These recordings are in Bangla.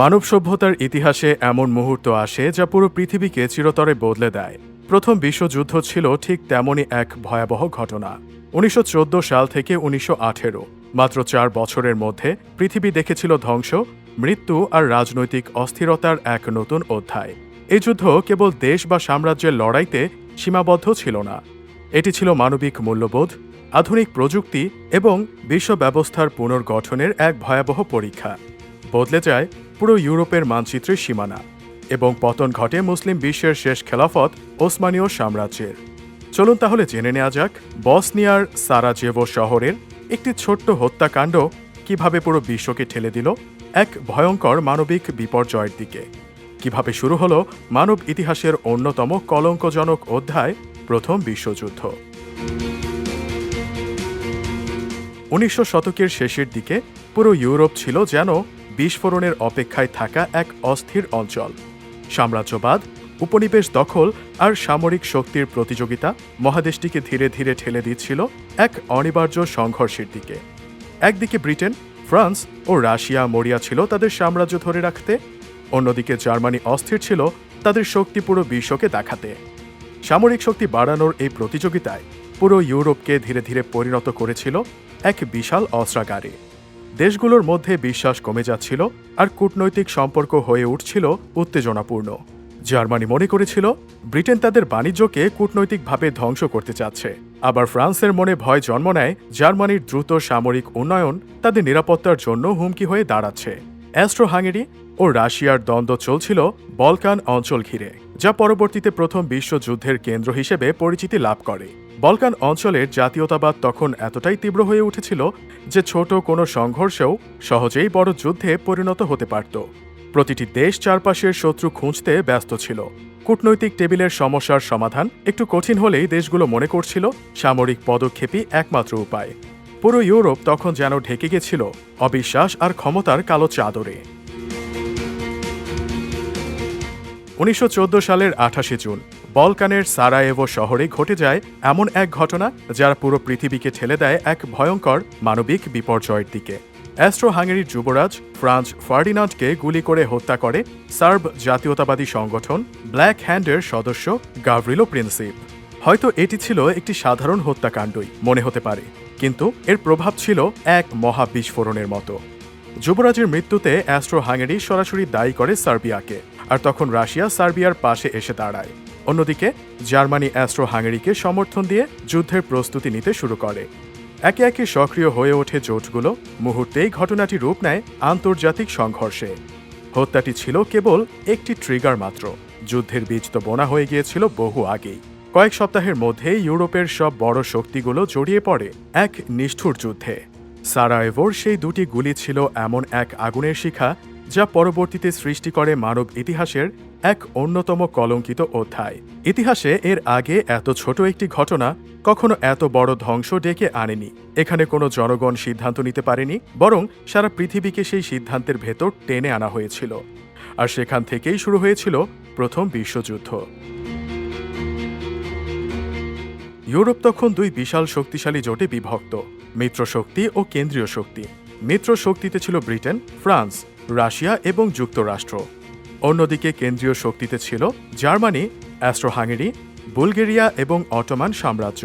মানব সভ্যতার ইতিহাসে এমন মুহূর্ত আসে যা পুরো পৃথিবীকে চিরতরে বদলে দেয়। প্রথম বিশ্বযুদ্ধ ছিল ঠিক তেমনই এক ভয়াবহ ঘটনা। উনিশশো চোদ্দ সাল থেকে উনিশশো আঠেরো, মাত্র চার বছরের মধ্যে পৃথিবী দেখেছিল ধ্বংস, মৃত্যু আর রাজনৈতিক অস্থিরতার এক নতুন অধ্যায়। এই যুদ্ধ কেবল দেশ বা সাম্রাজ্যের লড়াইতে সীমাবদ্ধ ছিল না। এটি ছিল মানবিক মূল্যবোধ, আধুনিক প্রযুক্তি এবং বিশ্ব ব্যবস্থার পুনর্গঠনের এক ভয়াবহ পরীক্ষা। বদলে যায় পুরো ইউরোপের মানচিত্রের সীমানা এবং পতন ঘটে মুসলিম বিশ্বের শেষ খেলাফত ওসমানীয় সাম্রাজ্যের। চলুন তাহলে জেনে নেওয়া যাক বসনিয়ার সারাজেভো শহরের একটি ছোট্ট হত্যাকাণ্ড কীভাবে পুরো বিশ্বকে ঠেলে দিল এক ভয়ঙ্কর মানবিক বিপর্যয়ের দিকে। কীভাবে শুরু হলো মানব ইতিহাসের অন্যতম কলঙ্কজনক অধ্যায় প্রথম বিশ্বযুদ্ধ। উনিশশো শতকের শেষের দিকে পুরো ইউরোপ ছিল যেন বিস্ফোরণের অপেক্ষায় থাকা এক অস্থির অঞ্চল। সাম্রাজ্যবাদ, উপনিবেশ দখল আর সামরিক শক্তির প্রতিযোগিতা মহাদেশটিকে ধীরে ধীরে ঠেলে দিচ্ছিল এক অনিবার্য সংঘর্ষের দিকে। একদিকে ব্রিটেন, ফ্রান্স ও রাশিয়া মরিয়া ছিল তাদের সাম্রাজ্য ধরে রাখতে, অন্যদিকে জার্মানি অস্থির ছিল তাদের শক্তি পুরো বিশ্বকে দেখাতে। সামরিক শক্তি বাড়ানোর এই প্রতিযোগিতায় পুরো ইউরোপকে ধীরে ধীরে পরিণত করেছিল এক বিশাল অস্ত্রাগারে। দেশগুলোর মধ্যে বিশ্বাস কমে যাচ্ছিল আর কূটনৈতিক সম্পর্ক হয়ে উঠছিল উত্তেজনাপূর্ণ। জার্মানি মনে করেছিল, ব্রিটেন তাদের বাণিজ্যকে কূটনৈতিকভাবে ধ্বংস করতে চাচ্ছে। আবার ফ্রান্সের মনে ভয় জন্ম নেয়, জার্মানির দ্রুত সামরিক উন্নয়ন তাদের নিরাপত্তার জন্য হুমকি হয়ে দাঁড়াচ্ছে। অ্যাস্ট্রো হাঙ্গেরি ও রাশিয়ার দ্বন্দ্ব চলছিল বলকান অঞ্চল ঘিরে, যা পরবর্তীতে প্রথম বিশ্বযুদ্ধের কেন্দ্র হিসেবে পরিচিতি লাভ করে। বলকান অঞ্চলের জাতীয়তাবাদ তখন এতটাই তীব্র হয়ে উঠেছিল যে ছোট কোনো সংঘর্ষেও সহজেই বড় যুদ্ধে পরিণত হতে পারত। প্রতিটি দেশ চারপাশের শত্রু খুঁজতে ব্যস্ত ছিল। কূটনৈতিক টেবিলের সমস্যার সমাধান একটু কঠিন হলেই দেশগুলো মনে করছিল সামরিক পদক্ষেপই একমাত্র উপায়। পুরো ইউরোপ তখন যেন ঢেকে গেছিল অবিশ্বাস আর ক্ষমতার কালো চাদরে। উনিশশো চোদ্দ সালের আঠাশে জুন, বলকানের সারায়েভো শহরে ঘটে যায় এমন এক ঘটনা যারা পুরো পৃথিবীকে ঠেলে দেয় এক ভয়ঙ্কর মানবিক বিপর্যয়ের দিকে। অ্যাস্ট্রো হাঙ্গেরির যুবরাজ ফ্রান্স ফার্ডিনান্ডকে গুলি করে হত্যা করে সার্ব জাতীয়তাবাদী সংগঠন ব্ল্যাক হ্যান্ডের সদস্য গাভরিলো প্রিন্সিপ। হয়তো এটি ছিল একটি সাধারণ হত্যাকাণ্ডই, মনে হতে পারে, কিন্তু এর প্রভাব ছিল এক মহা বিস্ফোরণের মতো। যুবরাজের মৃত্যুতে অ্যাস্ট্রো হাঙ্গেরি সরাসরি দায়ী করে সার্বিয়াকে। আর তখন রাশিয়া সার্বিয়ার পাশে এসে দাঁড়ায়। অন্যদিকে, জার্মানি অ্যাস্ট্রো হাঙ্গেরিকে সমর্থন দিয়ে যুদ্ধের প্রস্তুতি নিতে শুরু করে। একে একে সক্রিয় হয়ে ওঠে জোটগুলো। মুহূর্তেই ঘটনাটি রূপ নেয় আন্তর্জাতিক সংঘর্ষে। হত্যাটি ছিল কেবল একটি ট্রিগার মাত্র। যুদ্ধের বীজ তো বোনা হয়ে গিয়েছিল বহু আগেই। কয়েক সপ্তাহের মধ্যেই ইউরোপের সব বড় শক্তিগুলো জড়িয়ে পড়ে এক নিষ্ঠুর যুদ্ধে। সারায়েভোর সেই দুটি গুলি ছিল এমন এক আগুনের শিখা যা পরবর্তীতে সৃষ্টি করে মানব ইতিহাসের এক অন্যতম কলঙ্কিত অধ্যায়। ইতিহাসে এর আগে এত ছোট একটি ঘটনা কখনো এত বড় ধ্বংস ডেকে আনেনি। এখানে কোনো জনগণ সিদ্ধান্ত নিতে পারেনি, বরং সারা পৃথিবীকে সেই সিদ্ধান্তের ভেতর টেনে আনা হয়েছিল। আর সেখান থেকেই শুরু হয়েছিল প্রথম বিশ্বযুদ্ধ। ইউরোপ তখন দুই বিশাল শক্তিশালী জোটে বিভক্ত মিত্র শক্তি ও কেন্দ্রীয় শক্তি। মিত্র শক্তিতে ছিল ব্রিটেন, ফ্রান্স, রাশিয়া এবং যুক্তরাষ্ট্র। অন্যদিকে কেন্দ্রীয় শক্তিতে ছিল জার্মানি অ্যাস্ট্রো হাঙ্গেরি বুলগেরিয়া এবং অটোমান সাম্রাজ্য।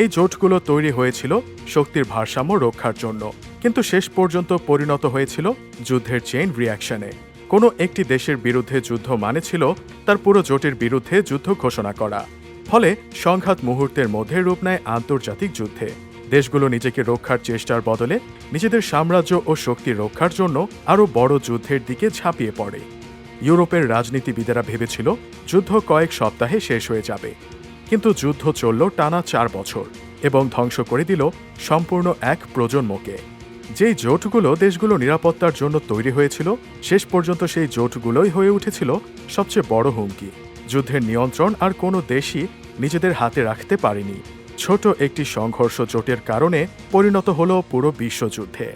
এই জোটগুলো তৈরি হয়েছিল শক্তির ভারসাম্য রক্ষার জন্য, কিন্তু শেষ পর্যন্ত পরিণত হয়েছিল যুদ্ধের চেইন রিয়াকশনে কোনো একটি দেশের বিরুদ্ধে যুদ্ধ মানে ছিল তার পুরো জোটের বিরুদ্ধে যুদ্ধ ঘোষণা করা। ফলে সংঘাত মুহূর্তের মধ্যে রূপ নেয় আন্তর্জাতিক যুদ্ধে। দেশগুলো নিজেকে রক্ষার চেষ্টার বদলে নিজেদের সাম্রাজ্য ও শক্তি রক্ষার জন্য আরও বড় যুদ্ধের দিকে ঝাঁপিয়ে পড়ে। ইউরোপের রাজনীতিবিদেরা ভেবেছিল, যুদ্ধ কয়েক সপ্তাহে শেষ হয়ে যাবে। কিন্তু যুদ্ধ চলল টানা চার বছর এবং ধ্বংস করে দিল সম্পূর্ণ এক প্রজন্মকে। যেই জোটগুলো দেশগুলো নিরাপত্তার জন্য তৈরি হয়েছিল, শেষ পর্যন্ত সেই জোটগুলোই হয়ে উঠেছিল সবচেয়ে বড় হুমকি। যুদ্ধের নিয়ন্ত্রণ আর কোনো দেশই নিজেদের হাতে রাখতে পারেনি। ছোট একটি সংঘর্ষ জোটের কারণে পরিণত হল পুরো বিশ্বযুদ্ধে।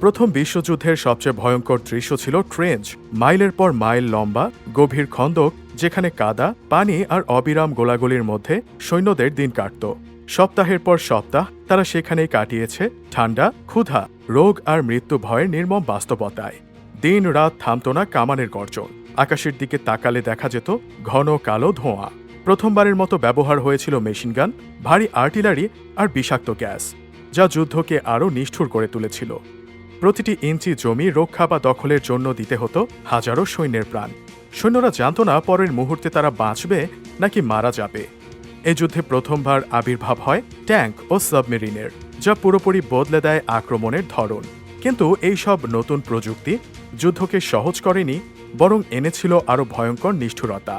প্রথম বিশ্বযুদ্ধের সবচেয়ে ভয়ঙ্কর দৃশ্য ছিল ট্রেঞ্চ, মাইলের পর মাইল লম্বা, গভীর খন্দক, যেখানে কাদা, পানি আর অবিরাম গোলাগুলির মধ্যে সৈন্যদের দিন কাটত। সপ্তাহের পর সপ্তাহ তারা সেখানেই কাটিয়েছে, ঠান্ডা, ক্ষুধা, রোগ আর মৃত্যু ভয়ের নির্মম বাস্তবতায়। দিন রাত থামত না কামানের গর্জন। আকাশের দিকে তাকালে দেখা যেত ঘন কালো ধোঁয়া। প্রথমবারের মতো ব্যবহার হয়েছিল মেশিনগান ভারী আর্টিলারি আর বিষাক্ত গ্যাস, যা যুদ্ধকে আরও নিষ্ঠুর করে তুলেছিল। প্রতিটি ইঞ্চি জমি রক্ষা বা দখলের জন্য দিতে হতো হাজারো সৈন্যের প্রাণ। সৈন্যরা জানত না পরের মুহূর্তে তারা বাঁচবে নাকি মারা যাবে। এই যুদ্ধে প্রথমবার আবির্ভাব হয় ট্যাঙ্ক ও সাবমেরিনের, যা পুরোপুরি বদলে দেয় আক্রমণের ধরন। কিন্তু এই সব নতুন প্রযুক্তি যুদ্ধকে সহজ করেনি, বরং এনেছিল আরও ভয়ঙ্কর নিষ্ঠুরতা।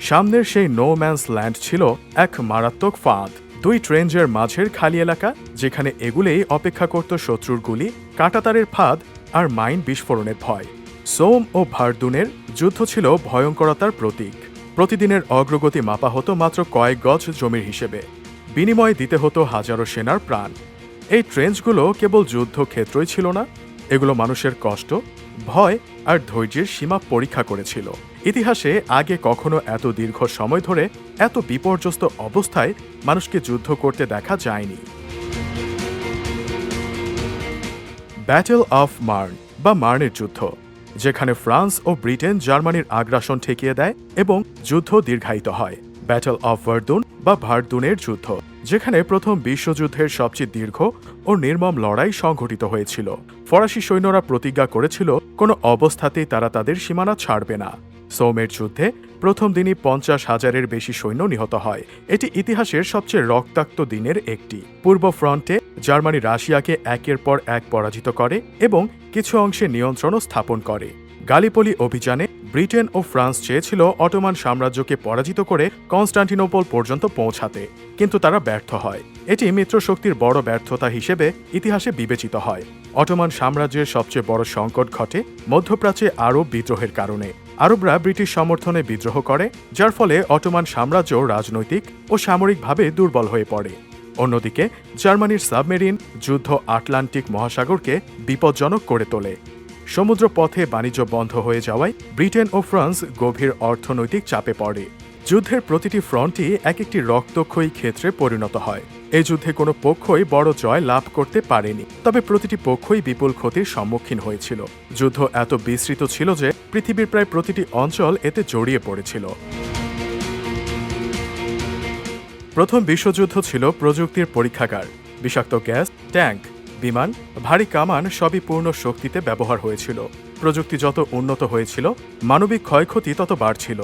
সামনের সেই নো ম্যানস ল্যান্ড ছিল এক মারাত্মক ফাঁদ। দুই ট্রেঞ্জের মাঝের খালি এলাকা, যেখানে এগুলেই অপেক্ষা করত শত্রুর গুলি, কাঁটাতারের ফাঁদ আর মাইন বিস্ফোরণের ভয়। সোম ও ভারদুনের যুদ্ধ ছিল ভয়ঙ্করতার প্রতীক। প্রতিদিনের অগ্রগতি মাপা হতো মাত্র কয়েক গজ জমির হিসেবে। বিনিময়ে দিতে হতো হাজারো সেনার প্রাণ। এই ট্রেঞ্চগুলো কেবল যুদ্ধক্ষেত্রই ছিল না, এগুলো মানুষের কষ্ট, ভয় আর ধৈর্যের সীমা পরীক্ষা করেছিল। ইতিহাসে আগে কখনো এত দীর্ঘ সময় ধরে এত বিপর্যস্ত অবস্থায় মানুষকে যুদ্ধ করতে দেখা যায়নি। ব্যাটেল অফ মার্ন বা মার্নের যুদ্ধ, যেখানে ফ্রান্স ও ব্রিটেন জার্মানির আগ্রাসন ঠেকিয়ে দেয় এবং যুদ্ধ দীর্ঘায়িত হয়। ব্যাটেল অফ ভার্দুন বা ভার্দুনের যুদ্ধ, যেখানে প্রথম বিশ্বযুদ্ধের সবচেয়ে দীর্ঘ ও নির্মম লড়াই সংঘটিত হয়েছিল। ফরাসি সৈন্যরা প্রতিজ্ঞা করেছিল, কোনো অবস্থাতেই তারা তাদের সীমানা ছাড়বে না। সোমের যুদ্ধে প্রথম দিনই পঞ্চাশ হাজারের বেশি সৈন্য নিহত হয়। এটি ইতিহাসের সবচেয়ে রক্তাক্ত দিনের একটি। পূর্ব ফ্রন্টে জার্মানি রাশিয়াকে একের পর এক পরাজিত করে এবং কিছু অংশে নিয়ন্ত্রণও স্থাপন করে। গালিপলি অভিযানে ব্রিটেন ও ফ্রান্স চেয়েছিল অটোমান সাম্রাজ্যকে পরাজিত করে কনস্টান্টিনোপল পর্যন্ত পৌঁছাতে, কিন্তু তারা ব্যর্থ হয়। এটি মিত্রশক্তির বড় ব্যর্থতা হিসেবে ইতিহাসে বিবেচিত হয়। অটোমান সাম্রাজ্যের সবচেয়ে বড় সংকট ঘটে মধ্যপ্রাচ্যে আরব বিদ্রোহের কারণে। আরবরা ব্রিটিশ সমর্থনে বিদ্রোহ করে, যার ফলে অটোমান সাম্রাজ্য রাজনৈতিক ও সামরিকভাবে দুর্বল হয়ে পড়ে। অন্যদিকে, জার্মানির সাবমেরিন যুদ্ধ আটলান্টিক মহাসাগরকে বিপজ্জনক করে তোলে। সমুদ্র পথে বাণিজ্য বন্ধ হয়ে যাওয়ায় ব্রিটেন ও ফ্রান্স গভীর অর্থনৈতিক চাপে পড়ে। যুদ্ধের প্রতিটি ফ্রন্টই এক একটি রক্তক্ষয়ী ক্ষেত্রে পরিণত হয়। এই যুদ্ধে কোনো পক্ষই বড় জয় লাভ করতে পারেনি, তবে প্রতিটি পক্ষই বিপুল ক্ষতির সম্মুখীন হয়েছিল। যুদ্ধ এত বিস্তৃত ছিল যে পৃথিবীর প্রায় প্রতিটি অঞ্চল এতে জড়িয়ে পড়েছিল। প্রথম বিশ্বযুদ্ধ ছিল প্রযুক্তির পরীক্ষাগার। বিষাক্ত গ্যাস, ট্যাঙ্ক, বিমান, ভারী কামান সবই পূর্ণ শক্তিতে ব্যবহার হয়েছিল। প্রযুক্তি যত উন্নত হয়েছিল, মানবিক ক্ষয়ক্ষতি তত বাড়ছিল।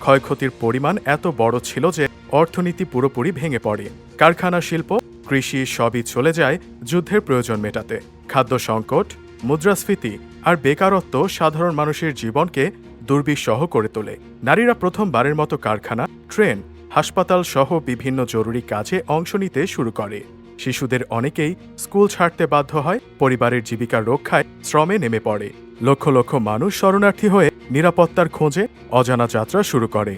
ক্ষয়ক্ষতির পরিমাণ এত বড় ছিল যে অর্থনীতি পুরোপুরি ভেঙে পড়ে। কারখানা শিল্প, কৃষি সবই চলে যায় যুদ্ধের প্রয়োজন মেটাতে। খাদ্য সংকট, মুদ্রাস্ফীতি আর বেকারত্ব সাধারণ মানুষের জীবনকে দুর্বিষহ করে তোলে। নারীরা প্রথমবারের মতো কারখানা, ট্রেন, হাসপাতাল সহ বিভিন্ন জরুরি কাজে অংশ নিতে শুরু করে। শিশুদের অনেকেই স্কুল ছাড়তে বাধ্য হয়, পরিবারের জীবিকা রক্ষায় শ্রমে নেমে পড়ে। লক্ষ লক্ষ মানুষ শরণার্থী হয়ে নিরাপত্তার খোঁজে অজানা যাত্রা শুরু করে।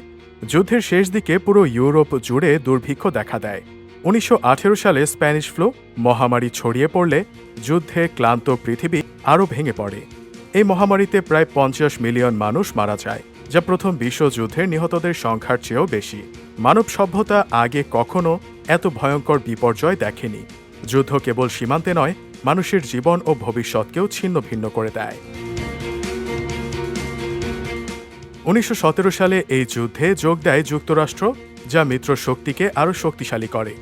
যুদ্ধের শেষ দিকে পুরো ইউরোপ জুড়ে দুর্ভিক্ষ দেখা দেয়। উনিশশো আঠেরো সালে স্প্যানিশ ফ্লু মহামারী ছড়িয়ে পড়লে যুদ্ধে ক্লান্ত পৃথিবী আরও ভেঙে পড়ে। এই মহামারীতে প্রায় পঞ্চাশ মিলিয়ন মানুষ মারা যায়, যা প্রথম বিশ্বযুদ্ধের নিহতদের সংখ্যার চেয়েও বেশি। মানব সভ্যতা আগে কখনো এত ভয়ঙ্কর বিপর্যয় দেখেনি। যুদ্ধ কেবল সীমান্তে নয়, মানুষের জীবন ও ভবিষ্যৎকেও ছিন্ন ভিন্ন করে দেয়। উনিশশো সতেরো সালে এই যুদ্ধে যোগ দেয় যুক্তরাষ্ট্র, যা মিত্র শক্তিকে আরও শক্তিশালী করে।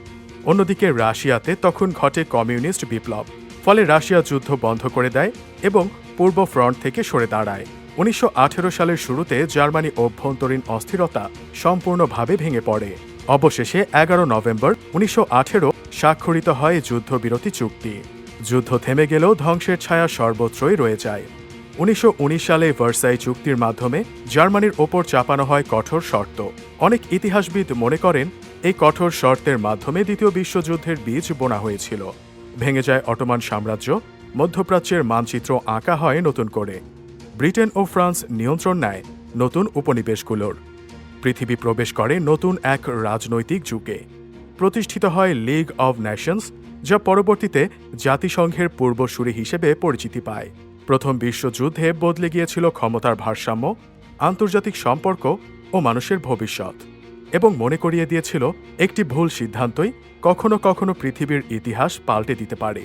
অন্যদিকে রাশিয়াতে তখন ঘটে কমিউনিস্ট বিপ্লব, ফলে রাশিয়া যুদ্ধ বন্ধ করে দেয় এবং পূর্ব ফ্রন্ট থেকে সরে দাঁড়ায়। উনিশশো আঠেরো সালের শুরুতে জার্মানি অভ্যন্তরীণ অস্থিরতা সম্পূর্ণভাবে ভেঙে পড়ে। অবশেষে এগারো নভেম্বর উনিশশো আঠেরো স্বাক্ষরিত হয় যুদ্ধবিরতি চুক্তি। যুদ্ধ থেমে গেলেও ধ্বংসের ছায়া সর্বত্রই রয়ে যায়। উনিশশো উনিশ সালে ভার্সাই চুক্তির মাধ্যমে জার্মানির ওপর চাপানো হয় কঠোর শর্ত। অনেক ইতিহাসবিদ মনে করেন, এই কঠোর শর্তের মাধ্যমে দ্বিতীয় বিশ্বযুদ্ধের বীজ বোনা হয়েছিল। ভেঙে যায় অটোমান সাম্রাজ্য, মধ্যপ্রাচ্যের মানচিত্র আঁকা হয় নতুন করে। ব্রিটেন ও ফ্রান্স নিয়ন্ত্রণ নেয় নতুন উপনিবেশগুলোর। পৃথিবী প্রবেশ করে নতুন এক রাজনৈতিক যুগে। প্রতিষ্ঠিত হয় লিগ অব ন্যাশনস যা পরবর্তীতে জাতিসংঘের পূর্বসূরি হিসেবে পরিচিতি পায়। প্রথম বিশ্বযুদ্ধে বদলে গিয়েছিল ক্ষমতার ভারসাম্য, আন্তর্জাতিক সম্পর্ক ও মানুষের ভবিষ্যৎ, এবং মনে করিয়ে দিয়েছিল একটি ভুল সিদ্ধান্তই কখনো কখনো পৃথিবীর ইতিহাস পাল্টে দিতে পারে।